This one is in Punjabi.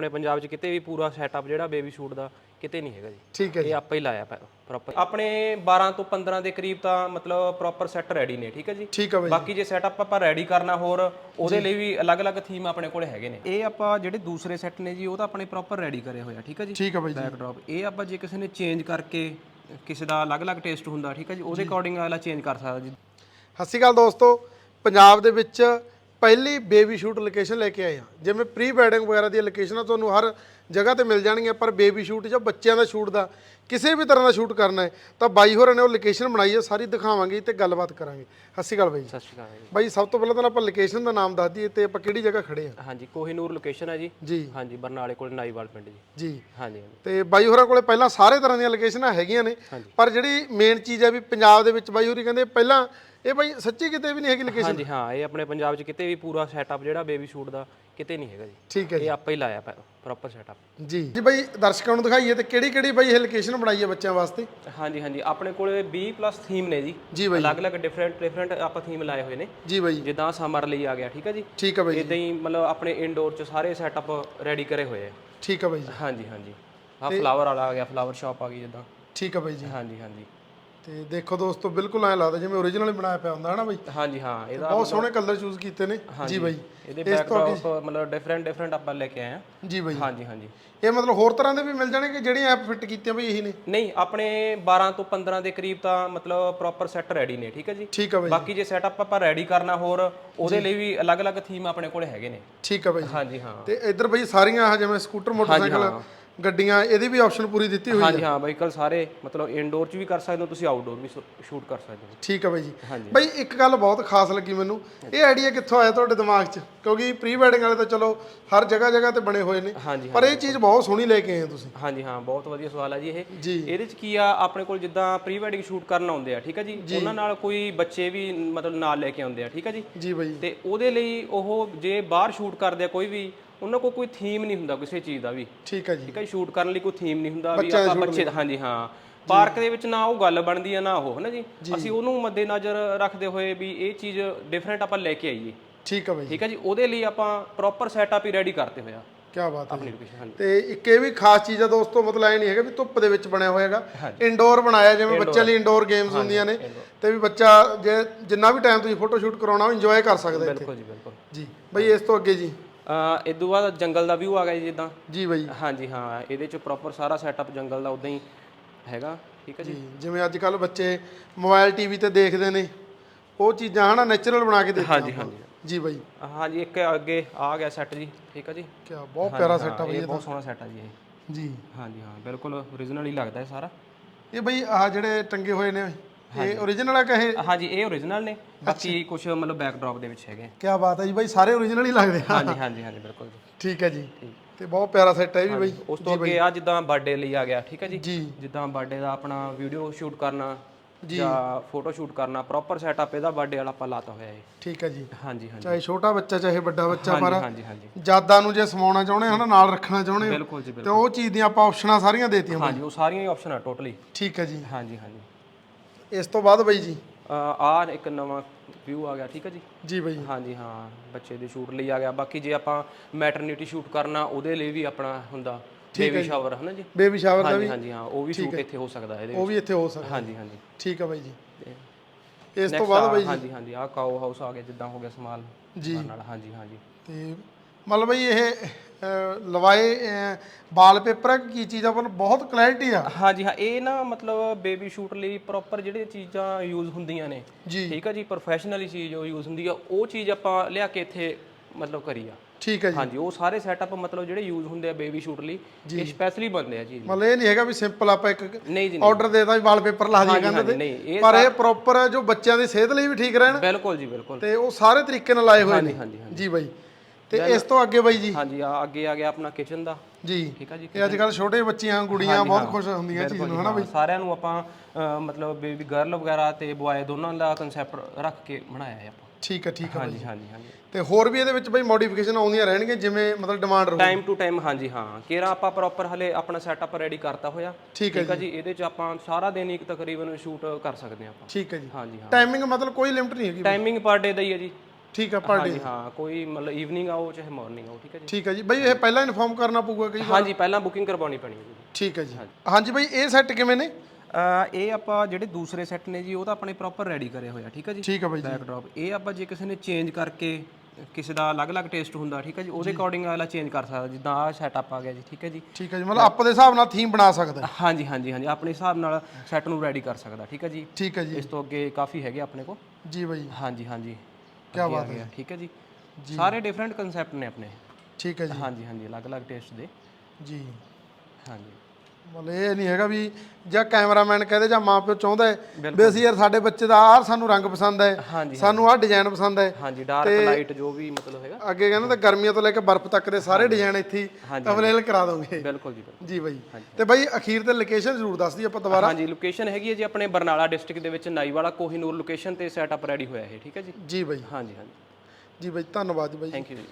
ਆਪਣੇ ਪੰਜਾਬ 'ਚ ਕਿਤੇ ਵੀ ਪੂਰਾ ਸੈਟਅਪ ਜਿਹੜਾ ਬੇਬੀ ਸ਼ੂਟ ਦਾ ਕਿਤੇ ਨਹੀਂ ਹੈਗਾ ਜੀ। ਠੀਕ ਹੈ ਜੀ। ਇਹ ਆਪਾਂ ਹੀ ਲਾਇਆ ਪ੍ਰੋਪਰ ਆਪਣੇ 12 ਤੋਂ 15 ਦੇ ਕਰੀਬ ਤਾਂ ਮਤਲਬ ਪ੍ਰੋਪਰ ਸੈੱਟ ਰੈਡੀ ਨੇ ਠੀਕ ਹੈ ਜੀ? ਠੀਕ ਹੈ ਬਾਈ ਬਾਕੀ ਜੇ ਸੈਟਅਪ ਆਪਾਂ ਰੈਡੀ ਕਰਨਾ ਹੋਰ ਉਹਦੇ ਲਈ ਵੀ ਅਲੱਗ-ਅਲੱਗ ਥੀਮ ਆਪਣੇ ਕੋਲੇ ਹੈਗੇ ਨੇ। ਇਹ ਆਪਾਂ ਜਿਹੜੇ ਦੂਸਰੇ ਸੈੱਟ ਨੇ ਜੀ ਉਹ ਤਾਂ ਆਪਣੇ ਪ੍ਰੋਪਰ ਰੈਡੀ ਕਰੇ ਹੋਏ ਆ ਠੀਕ ਹੈ ਜੀ? ਠੀਕ ਹੈ ਬਾਈ ਜੀ। ਬੈਕਡ੍ਰੌਪ ਇਹ ਆਪਾਂ ਜੇ ਕਿਸੇ ਨੇ ਚੇਂਜ ਕਰਕੇ ਕਿਸੇ ਦਾ ਅਲੱਗ-ਅਲੱਗ ਟੇਸਟ ਹੁੰਦਾ ਠੀਕ ਹੈ ਜੀ ਉਹਦੇ ਅਕੋਰਡਿੰਗ ਅਗਲਾ ਚੇਂਜ ਕਰ ਸਕਦਾ ਜੀ। ਸਤਿ ਸ਼੍ਰੀ ਅਕਾਲ ਦੋਸਤੋ। ਪੰਜਾਬ ਦੇ ਵਿੱਚ ਪਹਿਲੀ ਬੇਬੀ ਸ਼ੂਟ ਲੋਕੇਸ਼ਨ ਲੈ ਕੇ ਆਏ ਹਾਂ। ਜਿਵੇਂ ਪ੍ਰੀ ਵੈਡਿੰਗ ਵਗੈਰਾ ਦੀਆਂ ਲੋਕੇਸ਼ਨਾਂ ਤੁਹਾਨੂੰ ਹਰ ਜਗ੍ਹਾ ਤੇ ਮਿਲ ਜਾਣਗੀਆਂ ਪਰ ਬੇਬੀ ਸ਼ੂਟ ਜਾਂ ਬੱਚਿਆਂ ਦਾ ਸ਼ੂਟ ਦਾ ਕਿਸੇ ਵੀ ਤਰ੍ਹਾਂ ਦਾ ਸ਼ੂਟ ਕਰਨਾ ਹੈ ਤਾਂ ਬਾਈ ਹੋਰਾਂ ਨੇ ਉਹ ਲੋਕੇਸ਼ਨ ਬਣਾਈ ਹੈ ਸਾਰੀ ਦਿਖਾਵਾਂਗੇ ਤੇ ਗੱਲਬਾਤ ਕਰਾਂਗੇ। ਸਤਿ ਸ਼੍ਰੀ ਅਕਾਲ ਬਾਈ ਸਤਿ ਸ਼੍ਰੀ ਅਕਾਲ ਬਾਈ ਸਭ ਤੋਂ ਪਹਿਲਾਂ ਤਾਂ ਆਪਾਂ ਲੋਕੇਸ਼ਨ ਦਾ ਨਾਮ ਦੱਸ ਦਈਏ ਤੇ ਆਪਾਂ ਕਿਹੜੀ ਜਗ੍ਹਾ ਖੜੇ ਆ ਹਾਂਜੀ ਕੋਹੀਨੂਰ ਲੋਕੇਸ਼ਨ ਹੈ ਜੀ। ਜੀ। ਹਾਂਜੀ ਬਰਨਾਲੇ ਕੋਲ ਨਾਈਵਾਲ ਪਿੰਡ ਜੀ। ਜੀ। ਹਾਂਜੀ ਹਾਂਜੀ। ਤੇ ਬਾਈ ਹੋਰਾਂ ਕੋਲੇ ਪਹਿਲਾਂ ਸਾਰੇ ਤਰ੍ਹਾਂ ਦੀਆਂ ਲੋਕੇਸ਼ਨਾਂ ਹੈਗੀਆਂ ਨੇ ਪਰ ਜਿਹੜੀ ਮੇਨ ਚੀਜ਼ ਹੈ ਵੀ ਪੰਜਾਬ ਦੇ ਵਿੱਚ ਬਾਈ ਹੋਰੀ ਕਹਿੰਦੇ ਪਹਿਲਾਂ ਇਹ ਬਾਈ ਸੱਚੀ ਕਿਤੇ ਵੀ ਨਹੀਂ ਹੈਗੀ ਲੋਕੇਸ਼ਨ ਹਾਂਜੀ ਹਾਂ ਇਹ ਆਪਣੇ ਪੰਜਾਬ 'ਚ ਕਿਤੇ ਵੀ ਪੂਰਾ ਸੈਟਅਪ ਜਿਹੜਾ ਬੇਬੀ ਸ਼ੂਟ ਦਾ ਕਿਤੇ ਨਹੀਂ ਹੈਗਾ ਜੀ। ਠੀਕ ਹੈ ਜੀ। ਇਹ ਆਪਾਂ ਹੀ ਲਾਇਆ ਪ੍ਰੋਪਰ ਸੈਟਅਪ ਜੀ। ਜੀ ਬਾਈ ਦਰਸ਼ਕਾਂ ਨੂੰ ਦਿਖਾਈਏ ਤੇ ਕਿਹੜੀ ਕਿਹੜੀ ਬਾਈ ਇਹ ਲੋਕੇਸ਼ਨ ਬਣਾਈ ਹੈ ਬੱਚਿਆਂ ਵਾਸਤੇ? ਹਾਂਜੀ ਹਾਂਜੀ। ਆਪਣੇ ਕੋਲੇ 20 ਪਲੱਸ ਥੀਮ ਨੇ ਜੀ। ਜੀ ਬਾਈ। ਅਲੱਗ-ਅਲੱਗ ਡਿਫਰੈਂਟ ਡਿਫਰੈਂਟ ਆਪਾਂ ਥੀਮ ਲਾਏ ਹੋਏ ਨੇ। ਜੀ ਬਾਈ। ਜਿੱਦਾਂ ਸਮਰ ਲਈ ਆ ਗਿਆ ਠੀਕ ਹੈ ਜੀ? ਠੀਕ ਹੈ ਬਾਈ ਇਦਾਂ ਹੀ ਮਤਲਬ ਆਪਣੇ ਇਨਡੋਰ 'ਚ ਸਾਰੇ ਸੈਟਅਪ ਰੈਡੀ ਕਰੇ ਹੋਏ ਆ। ਠੀਕ ਹੈ ਬਾਈ ਜੀ। ਹਾਂਜੀ ਹਾਂਜੀ। ਆ ਫਲਾਵਰ ਵਾਲਾ ਆ ਗਿਆ ਫਲਾਵਰ ਸ਼ਾਪ ਆ ਗਈ ਜਿੱਦਾਂ। ਠੀਕ ਹੈ ਬਾਈ ਜੀ। ਹਾਂਜੀ ਹਾਂਜੀ। ਤੇ ਦੇਖੋ ਦੋਸਤੋ ਬਿਲਕੁਲ ਐਂ ਲੱਗਦਾ ਜਿਵੇਂ ਹੀ ਬਣਾਇਆ ਪਿਆ ਹੁੰਦਾ ਹੈ ਨਾ ਬਾਈ? ਹਾਂਜੀ ਹਾਂ ਇਹਦਾ ਬਹੁਤ ਸੋਹਣੇ ਕਲਰ ਚੂਜ਼ ਕੀਤੇ ਨੇ। ਜੀ ਬਾਈ ਇਹਦੇ ਬੈਕਡ੍ਰੌਪ ਮਤਲਬ ਡਿਫਰੈਂਟ ਡਿਫਰੈਂਟ ਆਪਾਂ ਲੈ ਕੇ ਆਏ ਆ ਜੀ ਬਾਈ। ਹਾਂਜੀ ਹਾਂਜੀ। ਇਹ ਮਤਲਬ ਹੋਰ ਤਰ੍ਹਾਂ ਦੇ ਵੀ ਮਿਲ ਜਾਣਗੇ ਜਿਹੜੀਆਂ ਐਪ ਫਿੱਟ ਕੀਤੀਆਂ ਬਈ ਇਹੀ ਨੇ? ਨਹੀਂ ਆਪਣੇ 12 ਤੋਂ 15 ਦੇ ਕਰੀਬ ਤਾਂ ਮਤਲਬ ਪ੍ਰੋਪਰ ਸੈੱਟ ਰੈਡੀ ਨੇ ਠੀਕ ਹੈ ਜੀ? ਠੀਕ ਹੈ ਬਾਈ। ਬਾਕੀ ਜੇ ਸੈਟਅਪ ਆਪਾਂ ਰੈਡੀ ਕਰਨਾ ਹੋਰ ਉਹਦੇ ਲਈ ਵੀ ਅਲੱਗ-ਅਲੱਗ ਥੀਮ ਆਪਣੇ ਕੋਲੇ ਹੈਗੇ ਨੇ। ਠੀਕ ਹੈ ਬਾਈ। ਹਾਂਜੀ ਹਾਂ। ਤੇ ਇੱਧਰ ਬਈ ਸਾਰੀਆਂ ਜਿਵੇਂ ਸਕੂਟਰ ਮੋਟਰਸਾਈਕਲ ਗੱਡੀਆਂ ਇਹਦੀ ਵੀ ਆਪਸ਼ਨ ਪੂਰੀ ਦਿੱਤੀ ਹੋਈ ਹਾਂਜੀ ਹਾਂ। ਵਹੀਕਲ ਸਾਰੇ ਮਤਲਬ ਇਨਡੋਰ 'ਚ ਵੀ ਕਰ ਸਕਦੇ ਹੋ ਤੁਸੀਂ ਆਊਟਡੋਰ ਵੀ ਸ਼ੂਟ ਕਰ ਸਕਦੇ ਹੋ। ਠੀਕ ਹੈ ਬਾਈ ਜੀ। ਬਾਈ ਇੱਕ ਗੱਲ ਬਹੁਤ ਖਾਸ ਲੱਗੀ ਮੈਨੂੰ। ਇਹ ਆਈਡੀਆ ਕਿੱਥੋਂ ਆਇਆ ਤੁਹਾਡੇ ਦਿਮਾਗ 'ਚ? ਕਿਉਂਕਿ ਪ੍ਰੀ ਵੈਡਿੰਗ ਵਾਲੇ ਤਾਂ ਚਲੋ ਹਰ ਜਗ੍ਹਾ ਜਗ੍ਹਾ ਤੇ ਬਣੇ ਹੋਏ ਨੇ। ਪਰ ਇਹ ਚੀਜ਼ ਬਹੁਤ ਸੋਹਣੀ ਲੈ ਕੇ ਆਏ ਹੋ ਤੁਸੀਂ। ਹਾਂਜੀ ਹਾਂ ਬਹੁਤ ਵਧੀਆ ਸਵਾਲ ਹੈ ਜੀ ਇਹ। ਇਹਦੇ 'ਚ ਕੀ ਆ ਆਪਣੇ ਕੋਲ ਜਿੱਦਾਂ ਪ੍ਰੀ ਵੈਡਿੰਗ ਸ਼ੂਟ ਕਰਨ ਆਉਂਦੇ ਆ ਠੀਕ ਹੈ ਜੀ? ਉਹਨਾਂ ਨਾਲ ਕੋਈ ਬੱਚੇ ਵੀ ਮਤਲਬ ਨਾਲ ਲੈ ਕੇ ਆਉਂਦੇ ਆ ਠੀਕ ਹੈ ਜੀ? ਜੀ ਬਾਈ ਤੇ ਉਹਦੇ ਲਈ ਉਹ ਜੇ ਬਾਹਰ ਸ਼ੂਟ ਕਰਦੇ ਆ ਕੋਈ ਵੀ ਉਹਨਾਂ ਕੋਲ ਕੋਈ ਥੀਮ ਨਹੀਂ ਹੁੰਦਾ ਕਿਸੇ ਚੀਜ਼ ਦਾ ਵੀ। ਠੀਕ ਹੈ ਜੀ। ਠੀਕ ਹੈ ਸ਼ੂਟ ਕਰਨ ਲਈ ਕੋਈ ਥੀਮ ਨਹੀਂ ਹੁੰਦਾ ਵੀ ਆਪਾਂ ਬੱਚੇ ਹਾਂਜੀ ਹਾਂ। ਪਾਰਕ ਦੇ ਵਿੱਚ ਨਾ ਉਹ ਗੱਲ ਬਣਦੀ ਆ ਨਾ ਉਹ ਹਨਾ ਜੀ? ਅਸੀਂ ਉਹਨੂੰ ਮੱਦੇਨਜ਼ਰ ਰੱਖਦੇ ਹੋਏ ਵੀ ਇਹ ਚੀਜ਼ ਡਿਫਰੈਂਟ ਆਪਾਂ ਲੈ ਕੇ ਆਈਏ। ਠੀਕ ਹੈ ਬਾਈ ਠੀਕ ਹੈ ਜੀ ਉਹਦੇ ਲਈ ਆਪਾਂ ਪ੍ਰੋਪਰ ਸੈਟਅਪ ਹੀ ਰੈਡੀ ਕਰਤੇ ਹੋਇਆ ਕੀ ਬਾਤ ਹੈ ਤੇ ਇੱਕ ਇਹ ਵੀ ਖਾਸ ਚੀਜ਼ ਆ ਦੋਸਤੋ ਮਤਲਬ ਐ ਨਹੀਂ ਹੈਗਾ ਵੀ ਧੁੱਪ ਦੇ ਵਿੱਚ ਬਣਿਆ ਹੋਏਗਾ ਇੰਡੋਰ ਬਣਾਇਆ ਜਿਵੇਂ ਬੱਚਿਆਂ ਲਈ ਇੰਡੋਰ ਗੇਮਸ ਹੁੰਦੀਆਂ ਨੇ। ਤੇ ਵੀ ਬੱਚਾ ਜੇ ਜਿੰਨਾ ਵੀ ਟਾਈਮ ਤੁਸੀਂ ਫੋਟੋ ਸ਼ੂਟ ਕਰਾਉਣਾ ਉਹ ਇੰਜੋਏ ਕਰ ਸਕਦਾ ਇੱਥੇ। ਬਿਲਕੁਲ ਜੀ ਬਿਲਕੁਲ। ਜੀ। ਬਾਈ ਇਸ ਤੋਂ ਅੱਗੇ ਜੀ। ਅ ਇਦੋਂ ਬਾਅਦ ਜੰਗਲ ਦਾ ਵਿਊ ਆ ਗਿਆ ਜੀ ਜਿੱਦਾਂ। ਜੀ ਬਾਈ। ਹਾਂਜੀ ਹਾਂ ਇਹਦੇ ਚ ਪ੍ਰੋਪਰ ਸਾਰਾ ਸੈਟਅਪ ਜੰਗਲ ਦਾ ਉਦਾਂ ਹੀ ਹੈਗਾ ਠੀਕ ਹੈ ਜੀ? ਜਿਵੇਂ ਅੱਜ ਕੱਲ ਬੱਚੇ ਮੋਬਾਈਲ ਟੀਵੀ ਤੇ ਦੇਖਦੇ ਨੇ ਉਹ ਚੀਜ਼ਾਂ ਹਨਾ ਨੇਚਰਲ ਬਣਾ ਕੇ ਦੇਖਦੇ ਹਾਂਜੀ ਹਾਂਜੀ। ਜੀ ਬਾਈ। ਹਾਂਜੀ ਇੱਕ ਅੱਗੇ ਆ ਗਿਆ ਸੈੱਟ ਜੀ ਠੀਕ ਹੈ ਜੀ? ਕੀ ਬਹੁਤ ਪਿਆਰਾ ਸੈਟ ਆ ਬਾਈ ਇਹ ਬਹੁਤ ਸੋਹਣਾ ਸੈੱਟ ਆ ਜੀ ਇਹ। ਜੀ। ਹਾਂਜੀ ਹਾਂ ਬਿਲਕੁਲ ਓਰੀਜਨਲ ਹੀ ਲੱਗਦਾ ਹੈ ਸਾਰਾ। ਇਹ ਬਾਈ ਆਹ ਜਿਹੜੇ ਟੰਗੇ ਹੋਏ ਨੇ ਇਹ ਓਰੀਜਨਲ ਆ ਕਹੇ ਹਾਂਜੀ ਇਹ ਓਰੀਜਨਲ ਨੇ। ਬਾਕੀ ਕੁਝ ਮਤਲਬ ਬੈਕਡ੍ਰੌਪ ਦੇ ਵਿੱਚ ਹੈਗੇ ਕੀ ਬਾਤ ਹੈ ਜੀ ਬਾਈ ਸਾਰੇ ਓਰੀਜਨਲ ਹੀ ਲੱਗਦੇ ਆ। ਹਾਂਜੀ ਹਾਂਜੀ ਹਾਂਜੀ ਬਿਲਕੁਲ ਠੀਕ ਹੈ ਜੀ। ਤੇ ਬਹੁਤ ਪਿਆਰਾ ਸੈੱਟ ਹੈ ਵੀ ਬਾਈ। ਉਸ ਤੋਂ ਅੱਗੇ ਆ ਜਿੱਦਾਂ ਬਰਥਡੇ ਲਈ ਆ ਗਿਆ ਠੀਕ ਹੈ ਜੀ? ਜਿੱਦਾਂ ਬਰਥਡੇ ਦਾ ਆਪਣਾ ਵੀਡੀਓ ਸ਼ੂਟ ਕਰਨਾ ਜਾਂ। ਫੋਟੋ ਸ਼ੂਟ ਕਰਨਾ ਪ੍ਰੋਪਰ ਸੈਟਅਪ ਇਹਦਾ ਬਰਥਡੇ ਵਾਲਾ ਆਪਾਂ ਲਾਤਾ ਹੋਇਆ ਹੈ ਠੀਕ ਹੈ ਜੀ। ਹਾਂਜੀ ਹਾਂਜੀ। ਚਾਹੇ ਛੋਟਾ ਬੱਚਾ ਚਾਹੇ ਵੱਡਾ ਬੱਚਾ ਪਰ ਹਾਂਜੀ ਹਾਂਜੀ। ਯਾਦਾਂ ਨੂੰ ਜੇ ਸਮਾਉਣਾ ਚਾਹੁੰਦੇ ਹਨਾ ਨਾਲ ਰੱਖਣਾ ਚਾਹੁੰਦੇ ਬਿਲਕੁਲ ਜੀ ਤੇ ਉਹ ਚੀਜ਼ ਦੀਆਂ ਆਪਾਂ ਆਪਸ਼ਨਾਂ ਸਾਰੀਆਂ ਦੇਤੀਆਂ ਹਾਂਜੀ ਉਹ ਸਾਰੀਆਂ ਹੀ ਆਪਸ਼ਨ ਆ ਟੋਟਲੀ ਠੀਕ ਹੈ ਜੀ। ਹਾਂਜੀ ਹਾਂਜੀ। ਇਸ ਤੋਂ ਬਾਅਦ ਬਾਈ ਜੀ। ਆ ਇੱਕ ਨਵਾਂ ਵਿਊ ਆ ਗਿਆ ਠੀਕ ਹੈ ਜੀ? ਜੀ ਬਾਈ। ਹਾਂਜੀ ਹਾਂ ਬੱਚੇ ਦੇ ਸ਼ੂਟ ਲਈ ਆ ਗਿਆ। ਬਾਕੀ ਜੇ ਆਪਾਂ ਮੈਟਰਨਿਟੀ ਸ਼ੂਟ ਕਰਨਾ ਉਹਦੇ ਲਈ ਵੀ ਆਪਣਾ ਹੁੰਦਾ ਬੇਬੀ ਸ਼ਾਵਰ ਹਨਾ ਜੀ? ਬੇਬੀ ਸ਼ਾਵਰ ਦਾ ਹਾਂਜੀ ਹਾਂਜੀ ਹਾਂ ਉਹ ਵੀ ਸ਼ੂਟ ਇੱਥੇ ਹੋ ਸਕਦਾ ਇਹਦੇ ਉਹ ਵੀ ਇੱਥੇ ਹੋ ਸਕਦਾ। ਹਾਂਜੀ ਹਾਂਜੀ। ਠੀਕ ਹੈ ਬਾਈ ਜੀ। ਇਸ ਤੋਂ ਬਾਅਦ ਬਾਈ ਜੀ। ਹਾਂਜੀ ਹਾਂਜੀ ਆ ਕਾਓ ਹਾਊਸ ਆ ਗਿਆ ਜਿੱਦਾਂ ਹੋ ਗਿਆ ਸਮਾਲ ਜੀ। ਨਾਲ ਹਾਂਜੀ ਹਾਂਜੀ। ਤੇ ਮਤਲਬ ਬਈ ਇਹ ਲਵਾਏ ਵਾਲਪੇਪਰ ਕੀ ਚੀਜ਼ ਆ ਮਤਲਬ ਬਹੁਤ ਕਲੈਰਿਟੀ ਆ। ਹਾਂਜੀ ਹਾਂ ਇਹ ਨਾ ਮਤਲਬ ਬੇਬੀ ਸ਼ੂਟ ਲਈ ਪ੍ਰੋਪਰ ਜਿਹੜੇ ਚੀਜ਼ਾਂ ਯੂਜ਼ ਹੁੰਦੀਆਂ ਨੇ। ਠੀਕ ਆ ਜੀ ਪ੍ਰੋਫੈਸ਼ਨਲੀ ਚੀਜ਼ ਉਹ ਯੂਜ਼ ਹੁੰਦੀ ਆ ਉਹ ਚੀਜ਼ ਆਪਾਂ ਲਿਆ ਕੇ ਇੱਥੇ ਮਤਲਬ ਕਰੀ ਆ। ਠੀਕ ਹੈ ਜੀ। ਹਾਂਜੀ ਉਹ ਸਾਰੇ ਸੈਟਅਪ ਮਤਲਬ ਜਿਹੜੇ ਯੂਜ਼ ਹੁੰਦੇ ਆ ਬੇਬੀ ਸ਼ੂਟ ਲਈ ਇਹ ਸਪੈਸ਼ਲੀ ਬਣਦੇ ਆ ਜੀ। ਮਤਲਬ ਇਹ ਨਹੀਂ ਹੈਗਾ ਵੀ ਸਿੰਪਲ ਆਪਾਂ ਇੱਕ ਆਰਡਰ ਦੇਤਾ ਵੀ ਵਾਲਪੇਪਰ ਲਾ ਦਈਏ ਕੰਧ ਹਾਂਜੀ, ਤੇ। ਪਰ ਇਹ ਪ੍ਰੋਪਰ ਜੋ ਬੱਚਿਆਂ ਦੀ ਸਿਹਤ ਲਈ ਵੀ ਠੀਕ ਰਹਿਣ। ਬਿਲਕੁਲ ਜੀ ਬਿਲਕੁਲ। ਤੇ ਉਹ ਸਾਰੇ ਤਰੀਕੇ ਨਾਲ ਲਾਏ ਹੋਏ ਨੇ। ਹਾਂਜੀ ਹਾਂਜੀ। ਜੀ ਬਾਈ। ਤੇ ਇਸ ਤੋਂ ਅੱਗੇ ਬਾਈ ਜੀ? ਹਾਂਜੀ ਆ ਅੱਗੇ ਆ ਗਿਆ ਆਪਣਾ ਕਿਚਨ ਦਾ। ਜੀ। ਠੀਕ ਆ ਜੀ ਇਹ ਅੱਜ ਕੱਲ ਛੋਟੇ ਬੱਚੀਆਂ ਗੁੜੀਆਂ ਬਹੁਤ ਖੁਸ਼ ਹੁੰਦੀਆਂ ਚੀਜ਼ ਨੂੰ ਹਨਾ ਹਾਂ, ਸਾਰਿਆਂ ਨੂੰ ਆਪਾਂ ਮਤਲਬ ਬੇਬੀ ਗਰਲ ਵਗੈਰਾ ਤੇ ਬੁਆਏ ਦੋਨਾਂ ਦਾ ਕਨਸੈਪਟ ਰੱਖ ਕੇ ਬਣਾਇਆ ਹੈ ਆਪਾਂ। ਠੀਕ ਹੈ ਠੀਕ ਹੈ ਹਾਂਜੀ ਹਾਂਜੀ ਹਾਂਜੀ। ਤੇ ਹੋਰ ਵੀ ਇਹਦੇ ਵਿੱਚ ਬਈ ਮੋਡੀਫਿਕੇਸ਼ਨ ਆਉਂਦੀਆਂ ਰਹਿਣਗੀਆਂ ਜਿਵੇਂ ਮਤਲਬ ਡਿਮਾਂਡ ਰਹੂ। ਟਾਈਮ ਟੂ ਟਾਈਮ ਹਾਂਜੀ ਹਾਂ। ਕੇਰਾ ਆਪਾਂ ਪ੍ਰੋਪਰ ਹਲੇ ਆਪਣਾ ਸੈਟਅਪ ਰੈਡੀ ਕਰਤਾ ਹੋਇਆ। ਠੀਕ ਹੈ ਆ ਜੀ। ਇਹਦੇ ਚ ਆਪਾਂ ਸਾਰਾ ਦਿਨ ਇੱਕ ਤਕਰੀਬਨ ਸ਼ੂਟ ਕਰ ਸਕਦੇ ਆਪਾਂ। ਠੀਕ ਹੈ ਜੀ। ਹਾਂਜੀ ਹਾਂ। ਟਾਈਮਿੰਗ ਮਤਲਬ ਕੋਈ ਲਿਮਟ ਨਹੀਂ ਹੈਗੀ ਟਾਈਮਿੰਗ ਪਰ ਡੇ ਦਾ ਹੀ ਹੈ ਜੀ। ਠੀਕ ਆ ਪਰ ਡੇ ਹਾਂਜੀ ਹਾਂ ਕੋਈ ਮਤਲਬ ਈਵਨਿੰਗ ਆਓ ਚਾਹੇ ਮਾਰਨਿੰਗ ਆਓ ਠੀਕ ਹੈ ਜੀ ਠੀਕ ਹੈ ਜੀ ਬਈ ਇਹ ਪਹਿਲਾਂ ਇਨਫੋਰਮ ਕਰਨਾ ਪਊਗਾ ਕਈ ਹਾਂਜੀ ਪਹਿਲਾਂ ਬੁਕਿੰਗ ਕਰਵਾਉਣੀ ਪੈਣੀ ਹੈ ਜੀ ਠੀਕ ਹੈ ਜੀ ਹਾਂਜੀ ਬਈ ਇਹ ਸੈੱਟ ਕਿਵੇਂ ਨੇ ਅਹ ਇਹ ਆਪਾਂ ਜਿਹੜੇ ਦੂਸਰੇ ਸੈੱਟ ਨੇ ਜੀ ਉਹ ਤਾਂ ਆਪਣੇ ਪ੍ਰੋਪਰ ਰੈਡੀ ਕਰੇ ਹੋਏ ਆ ਠੀਕ ਹੈ ਜੀ ਠੀਕ ਹੈ ਬਾਈ ਜੀ ਬੈਕ ਡ੍ਰੌਪ ਇਹ ਆਪਾਂ ਜੇ ਕਿਸੇ ਨੇ ਚੇਂਜ ਕਰਕੇ ਕਿਸੇ ਦਾ ਅਲੱਗ-ਅਲੱਗ ਟੇਸਟ ਹੁੰਦਾ ਠੀਕ ਹੈ ਜੀ ਉਹਦੇ ਅਕੋਰਡਿੰਗ ਅਗਲਾ ਚੇਂਜ ਕਰ ਸਕਦਾ ਜਿੱਦਾਂ ਆਹ ਸੈਟਅਪ ਆ ਗਿਆ ਜੀ ਠੀਕ ਹੈ ਜੀ ਠੀਕ ਹੈ ਜੀ ਮਤਲਬ ਆਪ ਦੇ ਹਿਸਾਬ ਨਾਲ ਥੀਮ ਬਣਾ ਸਕਦਾ ਹੈ। ਹਾਂਜੀ ਹਾਂਜੀ ਹਾਂਜੀ ਆਪਣੇ ਹਿਸਾਬ ਨਾਲ ਸੈੱਟ ਨੂੰ ਰੈਡੀ ਕਰ ਸਕਦਾ ਠੀਕ ਹੈ ਜੀ ਠੀਕ ਹੈ ਜੀ ਇਸ ਤੋਂ ਅੱਗੇ ਕਾਫੀ ਹੈਗੇ ਆਪਣੇ ਕੋਲ ਜੀ ਬਾਈ ਹਾਂਜੀ ਹਾਂਜੀ ਕਿਆ ਬਾਤ ਹੈ। ਠੀਕ ਹੈ ਜੀ? ਸਾਰੇ ਡਿਫਰੈਂਟ ਕਨਸੈਪਟ ਨੇ ਆਪਣੇ। ਠੀਕ ਹੈ ਜੀ। ਹਾਂਜੀ ਹਾਂਜੀ ਅਲੱਗ-ਅਲੱਗ ਟੇਸਟ ਦੇ। ਜੀ। ਹਾਂਜੀ। ਮਤਲਬ ਇਹ ਨਹੀਂ ਹੈਗਾ ਵੀ ਜਾਂ ਕੈਮਰਾਮੈਨ ਕਹਦੇ ਜਾਂ ਮਾਪਿਓ ਚਾਹੁੰਦਾ ਹੈ ਵੀ ਅਸੀਂ ਯਾਰ ਸਾਡੇ ਬੱਚੇ ਦਾ ਆਹ ਸਾਨੂੰ ਰੰਗ ਪਸੰਦ ਹੈ ਸਾਨੂੰ ਆਹ ਡਿਜ਼ਾਈਨ ਪਸੰਦ ਹੈ। ਹਾਂਜੀ ਡਾਰਕ ਲਾਈਟ ਜੋ ਵੀ ਮਤਲਬ ਹੈਗਾ। ਅੱਗੇ ਕਹਿੰਦਾ ਤਾਂ ਗਰਮੀਆਂ ਤੋਂ ਲੈ ਕੇ ਬਰਫ਼ ਤੱਕ ਦੇ ਸਾਰੇ ਡਿਜ਼ਾਈਨ ਇੱਥੇ ਅਵੇਲੇਬਲ ਕਰਾ ਦੋਗੇ। ਬਿਲਕੁਲ ਜੀ ਜੀ ਬਾਈ। ਤੇ ਬਾਈ ਅਖੀਰ ਤੇ ਲੋਕੇਸ਼ਨ ਜ਼ਰੂਰ ਦੱਸ ਦੀ ਆਪਾਂ ਦੁਬਾਰਾ। ਹਾਂਜੀ ਲੋਕੇਸ਼ਨ ਹੈਗੀ ਹੈ ਜੀ ਆਪਣੇ ਬਰਨਾਲਾ ਡਿਸਟ੍ਰਿਕਟ ਦੇ ਵਿੱਚ ਨਾਈਵਾਲਾ ਕੋਹੀਨੂਰ ਲੋਕੇਸ਼ਨ ਤੇ ਸੈਟਅਪ ਰੈਡੀ ਹੋਇਆ ਹੈ ਠੀਕ ਹੈ ਜੀ? ਜੀ ਬਾਈ। ਹਾਂਜੀ ਹਾਂਜੀ। ਜੀ ਬਾਈ ਧੰਨਵਾਦ ਬਾਈ। ਥੈਂਕ ਯੂ ਜੀ।